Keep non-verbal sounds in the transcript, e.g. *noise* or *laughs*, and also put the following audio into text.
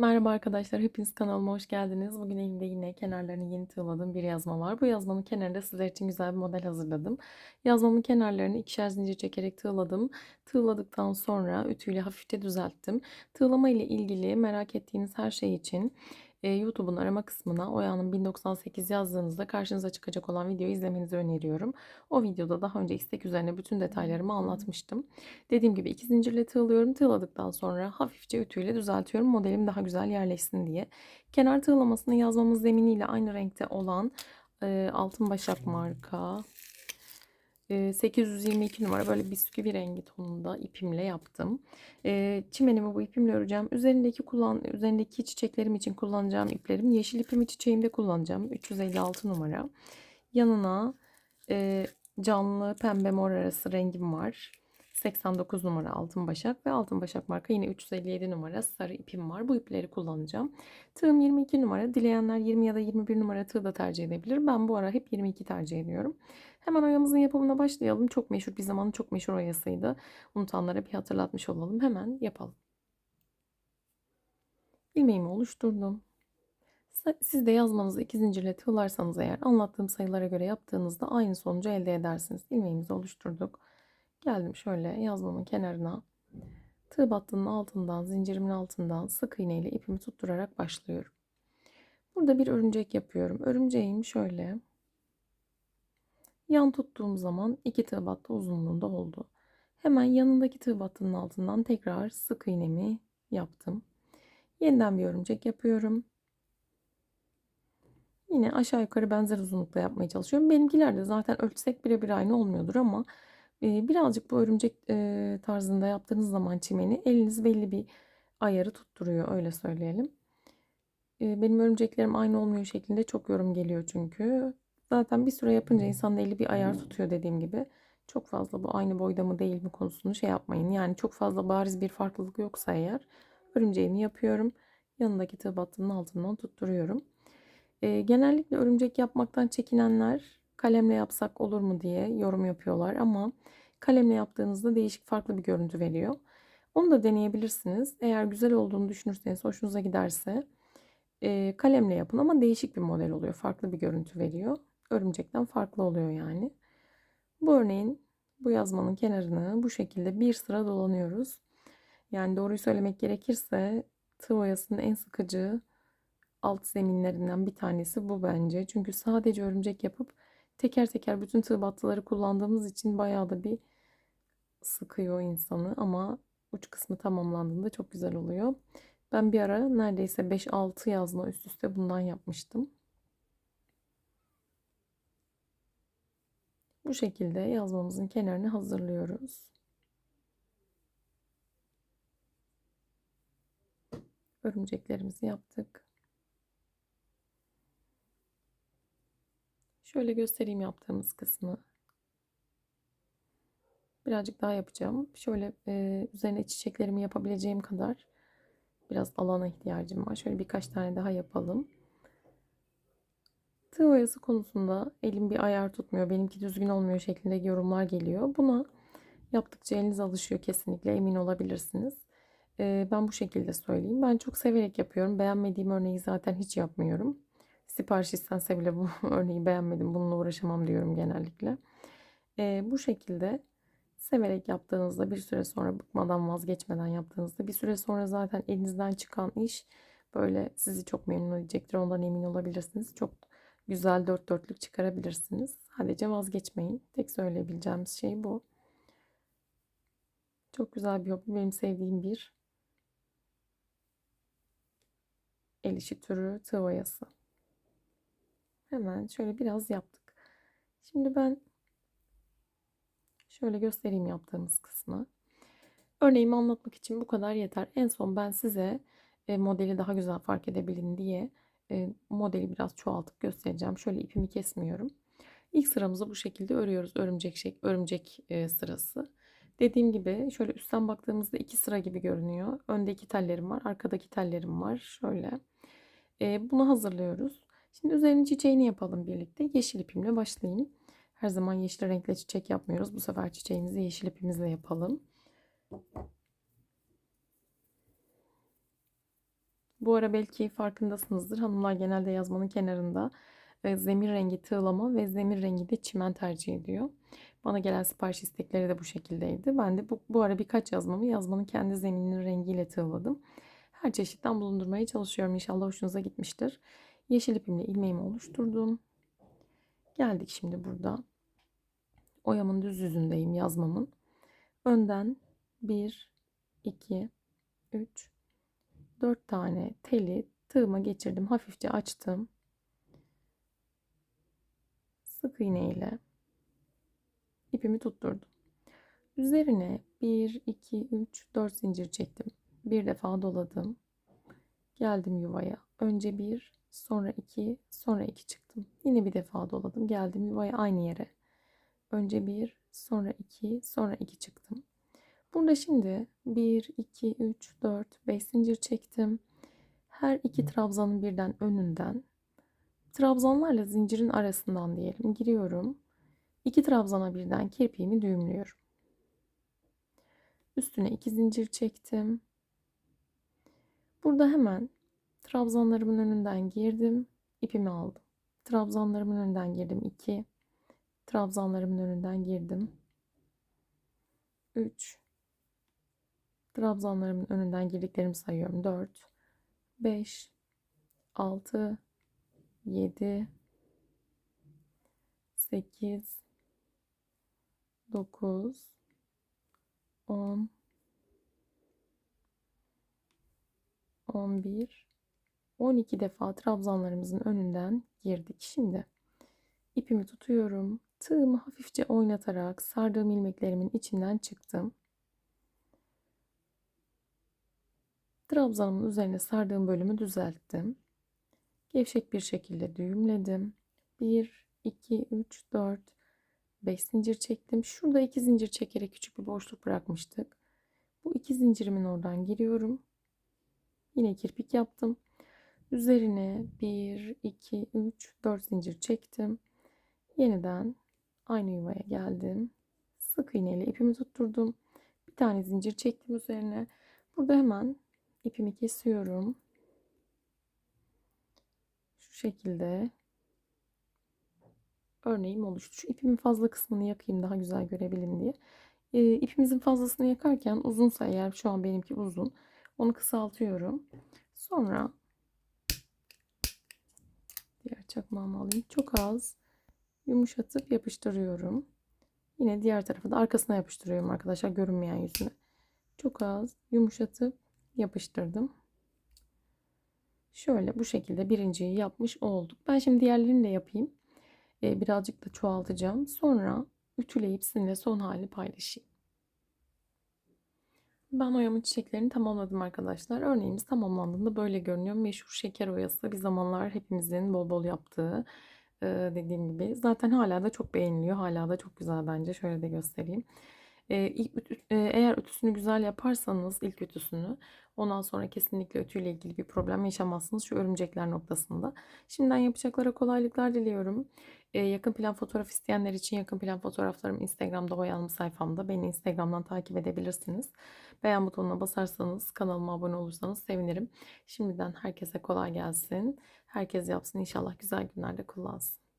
Merhaba arkadaşlar, hepiniz kanalıma hoş geldiniz. Bugün elimde yine kenarlarını yeni tığladığım bir yazma var. Bu yazmanın kenarında sizler için güzel bir model hazırladım. Yazmamın kenarlarını ikişer zincir çekerek tığladım. Tığladıktan sonra ütüyle hafifçe düzelttim. Tığlama ile ilgili merak ettiğiniz her şey için e, YouTube'un arama kısmına Oya'nın 1098 yazdığınızda karşınıza çıkacak olan videoyu izlemenizi öneriyorum. O videoda daha önce istek üzerine bütün detaylarımı anlatmıştım. Dediğim gibi iki zincirle tığlıyorum. Tığladıktan sonra hafifçe ütüyle düzeltiyorum. Modelim daha güzel yerleşsin diye. Kenar tığlamasını yazmamız zeminiyle aynı renkte olan e, altın başak marka 822 numara böyle bisküvi rengi tonunda ipimle yaptım. Çimenimi bu ipimle öreceğim. Üzerindeki kullan üzerindeki çiçeklerim için kullanacağım iplerim yeşil ipimi çiçeğimde kullanacağım. 356 numara. Yanına canlı pembe mor arası rengim var. 89 numara altın başak ve altın başak marka yine 357 numara sarı ipim var. Bu ipleri kullanacağım. Tığım 22 numara. Dileyenler 20 ya da 21 numara tığ da tercih edebilir. Ben bu ara hep 22 tercih ediyorum. Hemen oyamızın yapımına başlayalım. Çok meşhur bir zamanın çok meşhur oyasıydı. Unutanlara bir hatırlatmış olalım. Hemen yapalım. İlmeğimi oluşturdum. Siz de yazmanızı iki zincirle tığlarsanız eğer anlattığım sayılara göre yaptığınızda aynı sonucu elde edersiniz. İlmeğimizi oluşturduk. Geldim şöyle yazmamın kenarına. Tığ battının altından, zincirimin altından sık iğne ile ipimi tutturarak başlıyorum. Burada bir örümcek yapıyorum. Örümceğim şöyle yan tuttuğum zaman iki tığ battı uzunluğunda oldu. Hemen yanındaki tığ battının altından tekrar sık iğnemi yaptım. Yeniden bir örümcek yapıyorum. Yine aşağı yukarı benzer uzunlukta yapmaya çalışıyorum. Benimkiler de zaten ölçsek birebir aynı olmuyordur ama birazcık bu örümcek tarzında yaptığınız zaman çimeni eliniz belli bir ayarı tutturuyor öyle söyleyelim. Benim örümceklerim aynı olmuyor şeklinde çok yorum geliyor çünkü. Zaten bir süre yapınca insanın eli bir ayar tutuyor dediğim gibi. Çok fazla bu aynı boyda mı değil mi konusunu şey yapmayın. Yani çok fazla bariz bir farklılık yoksa eğer örümceğimi yapıyorum. Yanındaki tığ battının altından tutturuyorum. E, genellikle örümcek yapmaktan çekinenler kalemle yapsak olur mu diye yorum yapıyorlar ama kalemle yaptığınızda değişik farklı bir görüntü veriyor. Onu da deneyebilirsiniz. Eğer güzel olduğunu düşünürseniz, hoşunuza giderse e, kalemle yapın ama değişik bir model oluyor. Farklı bir görüntü veriyor. Örümcekten farklı oluyor yani. Bu örneğin bu yazmanın kenarını bu şekilde bir sıra dolanıyoruz. Yani doğruyu söylemek gerekirse tığ oyasının en sıkıcı alt zeminlerinden bir tanesi bu bence. Çünkü sadece örümcek yapıp teker teker bütün tığ battıları kullandığımız için bayağı da bir sıkıyor insanı ama uç kısmı tamamlandığında çok güzel oluyor. Ben bir ara neredeyse 5-6 yazma üst üste bundan yapmıştım. Bu şekilde yazmamızın kenarını hazırlıyoruz. Örümceklerimizi yaptık. Şöyle göstereyim yaptığımız kısmı. Birazcık daha yapacağım. Şöyle e, üzerine çiçeklerimi yapabileceğim kadar biraz alana ihtiyacım var. Şöyle birkaç tane daha yapalım. Tığ oyası konusunda elim bir ayar tutmuyor. Benimki düzgün olmuyor şeklinde yorumlar geliyor. Buna yaptıkça eliniz alışıyor kesinlikle emin olabilirsiniz. Ee, ben bu şekilde söyleyeyim. Ben çok severek yapıyorum. Beğenmediğim örneği zaten hiç yapmıyorum. Sipariş istense bile bu *laughs* örneği beğenmedim. Bununla uğraşamam diyorum genellikle. Ee, bu şekilde severek yaptığınızda bir süre sonra bıkmadan vazgeçmeden yaptığınızda bir süre sonra zaten elinizden çıkan iş böyle sizi çok memnun edecektir. Ondan emin olabilirsiniz. Çok güzel dört dörtlük çıkarabilirsiniz. Sadece vazgeçmeyin. Tek söyleyebileceğimiz şey bu. Çok güzel bir hobi. Benim sevdiğim bir el işi türü tığ. Hemen şöyle biraz yaptık. Şimdi ben şöyle göstereyim yaptığımız kısmı. Örneğimi anlatmak için bu kadar yeter. En son ben size e, modeli daha güzel fark edebilin diye e, modeli biraz çoğaltıp göstereceğim. Şöyle ipimi kesmiyorum. İlk sıramızı bu şekilde örüyoruz. Örümcek şey, örümcek e, sırası. Dediğim gibi şöyle üstten baktığımızda iki sıra gibi görünüyor. Önde iki tellerim var. Arkadaki tellerim var. Şöyle. Bunu hazırlıyoruz. Şimdi üzerinin çiçeğini yapalım birlikte. Yeşil ipimle başlayayım. Her zaman yeşil renkle çiçek yapmıyoruz. Bu sefer çiçeğimizi yeşil ipimizle yapalım. Bu ara belki farkındasınızdır. Hanımlar genelde yazmanın kenarında e, zemir rengi tığlama ve zemir rengi de çimen tercih ediyor. Bana gelen sipariş istekleri de bu şekildeydi. Ben de bu, bu ara birkaç yazmamı yazmanın kendi zemininin rengiyle tığladım. Her çeşitten bulundurmaya çalışıyorum. İnşallah hoşunuza gitmiştir. Yeşil ipimle ilmeğimi oluşturdum. Geldik şimdi burada. Oyamın düz yüzündeyim yazmamın. Önden 1, 2, 3, 4 tane teli tığıma geçirdim. Hafifçe açtım. Sık iğne ile ipimi tutturdum. Üzerine 1, 2, 3, 4 zincir çektim. Bir defa doladım. Geldim yuvaya. Önce 1, sonra 2, sonra 2 çıktım. Yine bir defa doladım. Geldim yuvaya aynı yere. Önce 1, sonra 2, sonra 2 çıktım. Burada şimdi 1, 2, 3, 4, 5 zincir çektim. Her iki trabzanın birden önünden trabzanlarla zincirin arasından diyelim giriyorum. İki trabzana birden kirpiğimi düğümlüyorum. Üstüne iki zincir çektim. Burada hemen trabzanlarımın önünden girdim. ipimi aldım. Trabzanlarımın önünden girdim 2. Trabzanlarımın önünden girdim. 3. Trabzanlarımın önünden girdiklerimi sayıyorum. 4, 5, 6, 7, 8, 9, 10, 11, 12 defa trabzanlarımızın önünden girdik. Şimdi ipimi tutuyorum. Tığımı hafifçe oynatarak sardığım ilmeklerimin içinden çıktım. Trabzanımın üzerine sardığım bölümü düzelttim. Gevşek bir şekilde düğümledim. 1, 2, 3, 4, 5 zincir çektim. Şurada 2 zincir çekerek küçük bir boşluk bırakmıştık. Bu iki zincirimin oradan giriyorum. Yine kirpik yaptım. Üzerine 1, 2, 3, 4 zincir çektim. Yeniden aynı yuvaya geldim. Sık iğneyle ipimi tutturdum. Bir tane zincir çektim üzerine. Burada hemen ipimi kesiyorum. Şu şekilde örneğim oluştu. Şu ipimin fazla kısmını yakayım daha güzel görebilin diye. E, ipimizin fazlasını yakarken uzunsa eğer şu an benimki uzun onu kısaltıyorum. Sonra diğer çakmağımı alayım. Çok az yumuşatıp yapıştırıyorum. Yine diğer tarafa da arkasına yapıştırıyorum arkadaşlar görünmeyen yüzüne. Çok az yumuşatıp yapıştırdım. Şöyle bu şekilde birinciyi yapmış olduk. Ben şimdi diğerlerini de yapayım. Ee, birazcık da çoğaltacağım. Sonra ütüleyip sizinle son hali paylaşayım. Ben oyamın çiçeklerini tamamladım arkadaşlar. Örneğimiz tamamlandığında böyle görünüyor. Meşhur şeker oyası bir zamanlar hepimizin bol bol yaptığı dediğim gibi. Zaten hala da çok beğeniliyor. Hala da çok güzel bence. Şöyle de göstereyim. E, eğer ütüsünü güzel yaparsanız ilk ütüsünü ondan sonra kesinlikle ütüyle ilgili bir problem yaşamazsınız şu örümcekler noktasında. Şimdiden yapacaklara kolaylıklar diliyorum. E, yakın plan fotoğraf isteyenler için yakın plan fotoğraflarım Instagram'da Oyanım sayfamda. Beni Instagram'dan takip edebilirsiniz. Beğen butonuna basarsanız kanalıma abone olursanız sevinirim. Şimdiden herkese kolay gelsin. Herkes yapsın inşallah güzel günlerde kullansın.